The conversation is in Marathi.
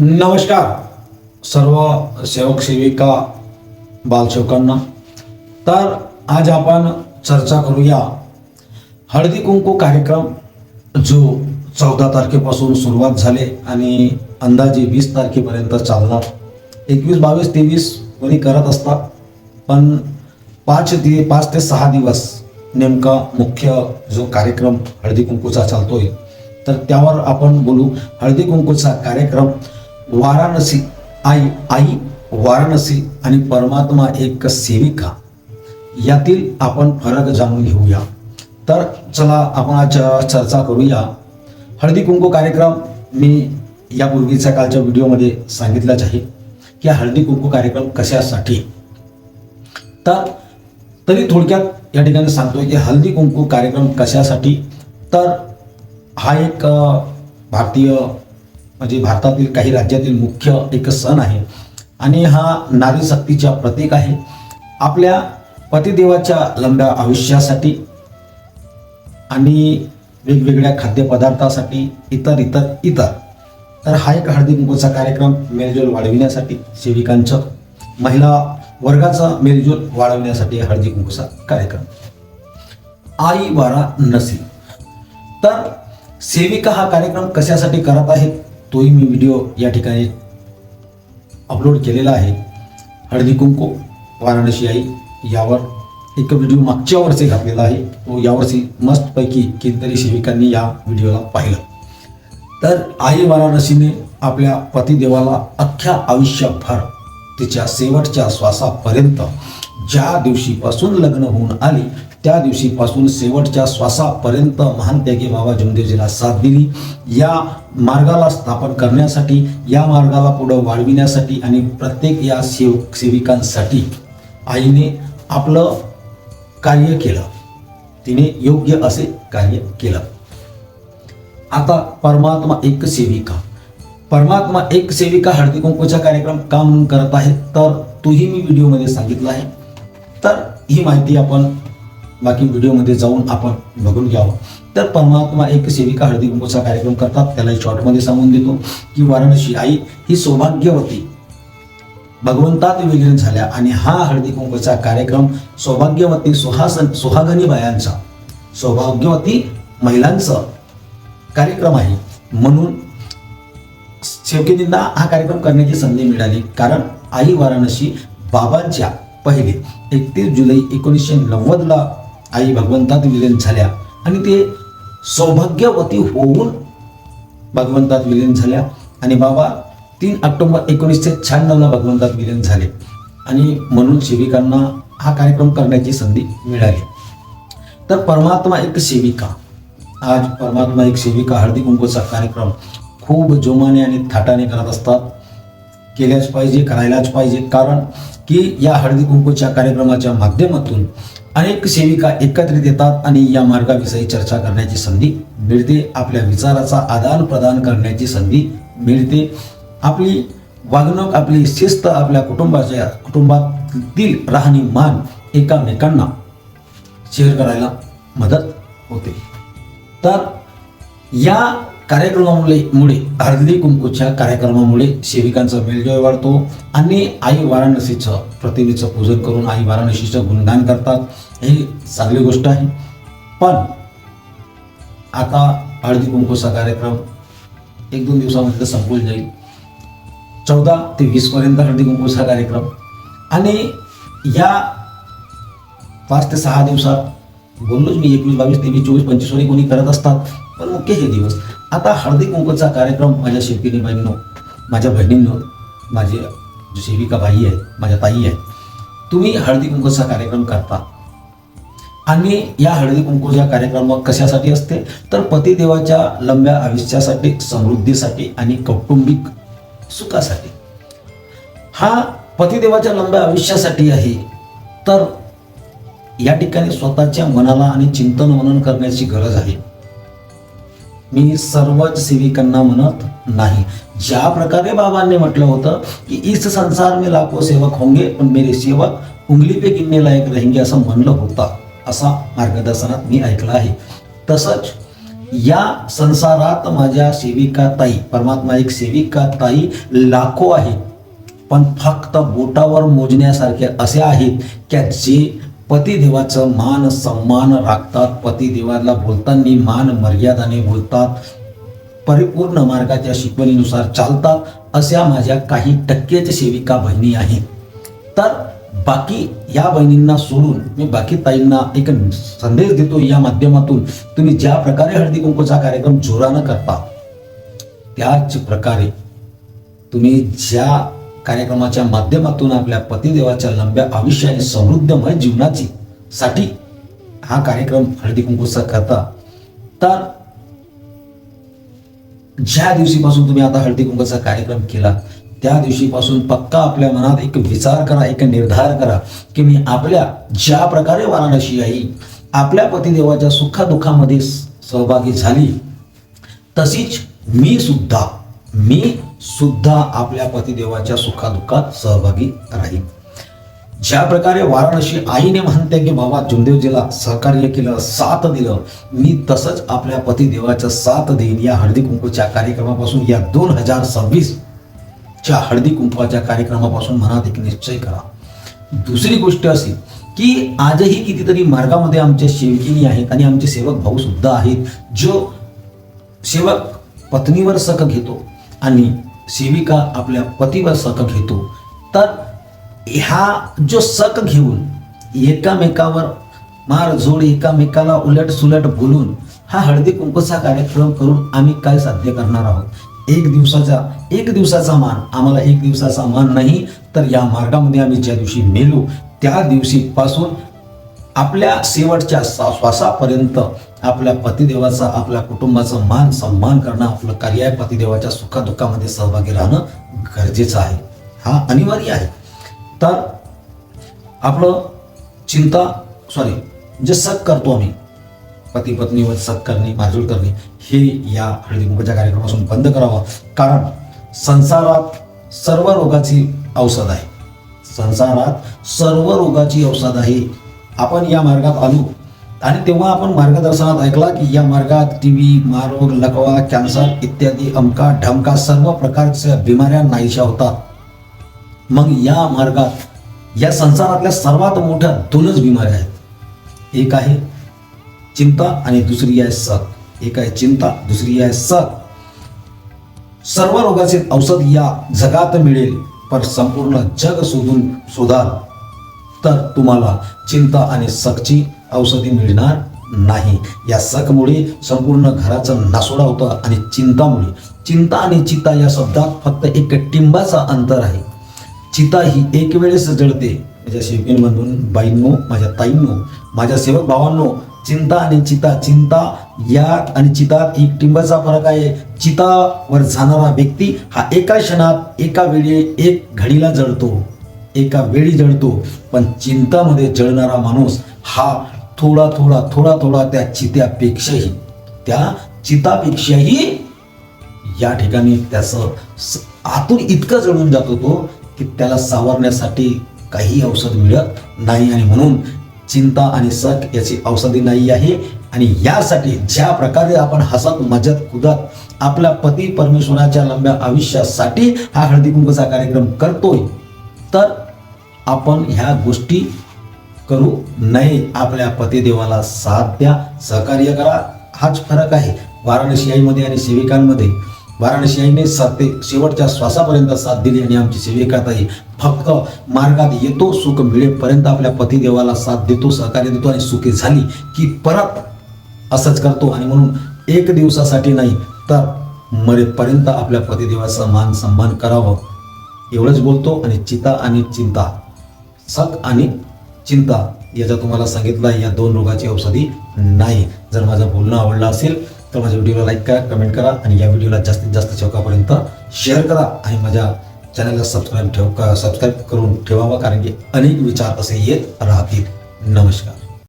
नमस्कार. सर्व सेवक सेविका बालसेवकांना. तर आज आपण चर्चा करूया हळदी कुंकू कार्यक्रम जो चौदा तारखेपासून सुरुवात झाले आणि अंदाजे वीस तारखेपर्यंत चालणार. एकवीस बावीस तेवीस कोणी करत असतात पण पाच ते पाच ते सहा दिवस नेमका मुख्य जो कार्यक्रम हळदी कुंकूचा चालतोय तर त्यावर आपण बोलू. हळदी कुंकूचा कार्यक्रम वाराणसी. आई आई वाराणसी आणि परमात्मा एक सेविका. यातील आपण फरक जाणून घेऊया. तर चला आपण आज चर्चा करूया. हळदी कुंकू कार्यक्रम मी यापूर्वीच्या कालच्या व्हिडिओमध्ये सांगितलाच आहे की हळदी कुंकू कार्यक्रम कशासाठी? तर तरी थोडक्यात या ठिकाणी सांगतोय की हळदी कुंकू कार्यक्रम कशासाठी? तर हा एक भारतीय म्हणजे भारतातील काही राज्यातील मुख्य एक सण आहे. आणि हा नारी शक्तीचा प्रतीक आहे. आपल्या पतिदेवाच्या लंब्या आयुष्यासाठी आणि वेगवेगळ्या खाद्यपदार्थासाठी इतर इतर इतर. तर हा एक हळदी कुंकूचा कार्यक्रम मेलजोल वाढविण्यासाठी सेविकांचं महिला वर्गाचा मेलजोल वाढवण्यासाठी हळदी कुंकूचा कार्यक्रम. आई वारा नसी तर सेविका हा कार्यक्रम कशासाठी करत आहेत? तोही मी व्हिडिओ या ठिकाणी अपलोड केलेला आहे. हळदी कुंकू वाराणसी आई यावर एक व्हिडिओ मागच्या वर्षी घातलेला आहे. तो यावर्षी मस्तपैकी कितीतरी सेविकांनी या व्हिडिओला पाहिलं. तर आई वाराणसीने आपल्या पतिदेवाला अख्ख्या आयुष्यभर तिच्या शेवटच्या श्वासापर्यंत ज्या दिवशीपासून लग्न होऊन आली त्या दिवशीपासून शेवटच्या श्वासापर्यंत महान त्यागी बाबा जमदेवजीला साथ दिली. या मार्गाला स्थापन करण्यासाठी या मार्गाला पुढं वाढविण्यासाठी आणि प्रत्येक या सेव सेविकांसाठी आईने आपलं कार्य केलं. तिने योग्य असे कार्य केलं. आता परमात्मा एक सेविका. परमात्मा एक सेविका हळदी कुंकूचा कार्यक्रम का म्हणून करत आहे? तर तोही मी व्हिडिओमध्ये सांगितलं आहे. तर ही माहिती आपण बाकी व्हिडिओमध्ये जाऊन आपण बघून घ्यावं. तर परमात्मा एक सेविका हळदी कुंकूचा कार्यक्रम करतात. त्याला शॉर्टमध्ये सांगून देतो की वाराणसी आई ही सौभाग्यवती भगवंतात विलीन झाल्या आणि हा हळदी कुंकूचा कार्यक्रम सौभाग्यवती सुहासन सुहागनी बायांचा सौभाग्यवती महिलांचा कार्यक्रम आहे. म्हणून शेवकींना हा कार्यक्रम करण्याची संधी मिळाली. कारण आई वाराणसी बाबांच्या पहिले एकतीस जुलै एकोणीसशे नव्वदला आई भगवंतात विलीन झाल्या. आणि ते सौभाग्यवती होऊन भगवंतात विलीन झाल्या. आणि बाबा तीन ऑक्टोबर एकोणीसशे शहाण्णवला भगवंतात विलीन झाले. आणि म्हणून सेविकांना हा कार्यक्रम करण्याची संधी मिळाली. तर परमात्मा एक सेविका. आज परमात्मा एक सेविका हळदी कुंकूचा कार्यक्रम खूप जोमाने आणि थाटाने करत असतात. केल्याच पाहिजे करायलाच पाहिजे. कारण की या हळदी कुंकूच्या कार्यक्रमाच्या माध्यमातून अनेक सेविका एकत्रित येतात आणि या मार्गाविषयी चर्चा करण्याची संधी मिळते. आपल्या विचाराचा आदान प्रदान करण्याची संधी मिळते. आपली वागणूक आपली शिस्त आपल्या कुटुंबाच्या कुटुंबातील राहणीमान एकामेकांना शेअर करायला मदत होते. तर या कार्यक्रमामुळे मुळे हळदी कुंकूच्या कार्यक्रमामुळे सेविकांचा मेलजोय वाढतो आणि आई वाराणसीचं प्रतिमेचं पूजन करून आई वाराणसीचं गुणगान करतात. ही चांगली गोष्ट आहे. पण आता हळदी कुंकूचा कार्यक्रम एक दोन दिवसामध्ये तर संपून जाईल. चौदा ते वीसपर्यंत हळदी कुंकूचा कार्यक्रम. आणि या पाच ते सहा दिवसात बोललोच मी एकवीस बावीस तेवीस चोवीस पंचवीस वरी कोणी करत असतात पण मुख्य हे दिवस. आता हळदी कुंकूचा कार्यक्रम माझ्या शेवकिनी बहिणीनो माझ्या बहिणींनो माझे सेविका भाई आहे माझ्या ताई आहे तुम्ही हळदी कुंकूचा कार्यक्रम करता. आणि या हळदी कुंकूच्या कार्यक्रम कशासाठी असते? तर पतिदेवाच्या लंब्या आयुष्यासाठी समृद्धीसाठी आणि कौटुंबिक सुखासाठी. हा पतिदेवाच्या लंब्या आयुष्यासाठी आहे. तर या ठिकाणी स्वतःच्या मनाला आणि चिंतन मनन करण्याची गरज आहे. मी सर्वच सेविकांना म्हणत नाही. ज्या प्रकारे बाबांनी म्हटलं होतं की इस संसार में लाखो सेवक होंगे पण मेरे सेवक उंगली पे गिनने लायक रहेंगे असं म्हणलं होतं. असा मार्गदर्शनात मी ऐकलं आहे. तसंच या संसारात माझ्या सेविका ताई परमात्मा एक सेविका ताई लाखो आहेत. पण फक्त बोटावर मोजण्यासारखे असे आहेत की जे पतिदेवाचं मान सन्मान राखतात. पतिदेवाला बोलताना मान मर्यादाने बोलतात. परिपूर्ण मार्गाच्या शिकवणीनुसार चालतात. अशा माझ्या काही टक्केच सेविका बहिणी आहेत. तर बाकी या बहिणींना सोडून मी बाकी ताईंना एक संदेश देतो या माध्यमातून. तुम्ही ज्या प्रकारे हळदी कुंकूचा कार्यक्रम जोरानं करता त्याच प्रकारे तुम्ही ज्या कार्यक्रमाच्या माध्यमातून आपल्या पतिदेवाच्या लंब्या आयुष्य आणि समृद्धमय जीवनाची साठी हा कार्यक्रम हळदी कुंकूचा करता तर ज्या दिवशीपासून तुम्ही आता हळदी कुंकूचा कार्यक्रम केला त्या दिवशीपासून पक्का आपल्या मनात एक विचार करा एक निर्धार करा की मी आपल्या ज्या प्रकारे वाराणसी आई आपल्या पतिदेवाच्या सुखादुःखामध्ये सहभागी झाली तशीच मी सुद्धा मी सुद्धा आपल्या पतिदेवाच्या सुखादुःखात सहभागी राहील ज्या प्रकारे वाराणसी आईने म्हणते की बाबा जुमदेवजीला सहकार्य केलं साथ दिलं मी तसंच आपल्या पतिदेवाचं साथ देईन. या हळदी कुंकूच्या कार्यक्रमापासून या दोन हजार सव्वीस च्या हळदी कुंकवाच्या कार्यक्रमापासून मनात एक निश्चय करा. दुसरी गोष्ट अशी की आजही कितीतरी मार्गामध्ये आमच्या सेवकिनी आहेत आणि आमचे सेवक भाऊ सुद्धा आहेत जो सेवक पत्नीवर सक घेतो आणि सेविका आपल्या पतीवर सक घेतो. तर ह्या जो सक घेऊन एकामेकावर मार जोड एकामेकाला उलट सुलट बोलून हा हळदी कुंकूचा कार्यक्रम करून आम्ही काय साध्य करणार आहोत? एक दिवसाचा एक दिवसाचा मान. आम्हाला एक दिवसाचा मान नाही तर या मार्गामध्ये आम्ही ज्या दिवशी मेलो त्या दिवशीपासून आपल्या शेवटच्या सा- श्वासापर्यंत आपल्या पतिदेवाचा आपल्या कुटुंबाचा मान सन्मान करणं आपलं कार्य आहे पतिदेवाच्या सुखादुःखामध्ये सहभागी राहणं गरजेचं आहे. हा अनिवार्य आहे. तर आपलं चिंता सॉरी जे सग करतो आम्ही पती पत्नीवर सक करणे मारजूड करणे हे या हळदी कुंकूच्या कार्यक्रमापासून बंद करावं. कारण संसारात सर्व रोगाची औषध आहे. संसारात सर्व रोगाची औषध आहे. आपण या मार्गात आलो. आणि तेव्हा आपण मार्गदर्शनात ऐकला की या मार्गात टी व्ही मारोग लकवा कॅन्सर इत्यादी अमका ढमका सर्व प्रकारच्या बिमाऱ्या नाहीशा होतात मग या मार्गात या संसारातल्या सर्वात मोठ्या दोनच बिमाऱ्या आहेत. एक आहे चिंता आणि दुसरी आहे सत. एक आहे चिंता दुसरी आहे सत. सर्व रोगाचे औषध या जगात मिळेल पण संपूर्ण जग शोधून शोधाल तर तुम्हाला चिंता आणि सकची औषधी मिळणार नाही. या सकमुळे संपूर्ण घराचं नासोडा होतं आणि चिंतामुळे. चिंता आणि चिता या शब्दात फक्त एक टिंबाचा अंतर आहे. चिता ही एक वेळेस जळते माझ्या सेवकीन बाईंनो माझ्या ताईंनो माझ्या सेवक भावांनो चिंता आणि चिता चिंता यात आणि चितात एक टिंबाचा फरक आहे. चितावर जाणारा व्यक्ती हा एका क्षणात एका वेळी एक घडीला जळतो. एका वेळी जळतो. पण चिंतामध्ये जळणारा माणूस हा थोडा थोडा थोडा थोडा त्या चित्यापेक्षाही त्या चितापेक्षाही या ठिकाणी त्याचं आतून इतकं जळून जातो तो की त्याला सावरण्यासाठी काही औषध मिळत नाही आणि म्हणून चिंता आणि सख याची औषधी नाही आहे. आणि यासाठी ज्या प्रकारे आपण हसत मजत कुदत आपल्या पती परमेश्वराच्या लंब्या आयुष्यासाठी हा हळदी कुंकूचा कार्यक्रम करतोय तर आपण ह्या गोष्टी करू नये. आपल्या पतिदेवाला साथ द्या सहकार्य करा. हाच फरक आहे. वाराणसी आईमध्ये आणि सेविकांमध्ये वाराणसी आईने साथ ते शेवटच्या श्वासापर्यंत साथ दिली आणि आमची सेविकाताई फक्त मार्गात येतो सुख मिळेपर्यंत आपल्या पतिदेवाला साथ देतो सहकार्य देतो आणि सुखी झाली की परत असंच करतो. आणि म्हणून एक दिवसासाठी नाही तर मरेपर्यंत आपल्या पतिदेवाचा मान सन्मान करावं. एवढंच बोलतो आणि चिता आणि चिंता. सक आणि चिंता याचा तुम्हाला सांगितलं या दोन रोगाची औषधी नाही. जर माझं बोलणं आवडलं असेल तर माझ्या व्हिडिओला लाईक करा कमेंट करा आणि या व्हिडिओला जास्तीत जास्त चौकापर्यंत शेअर करा आणि माझ्या चॅनलला सबस्क्राईब ठेव सबस्क्राईब करून ठेवावा कारण की अनेक विचार असे येत राहतील. नमस्कार.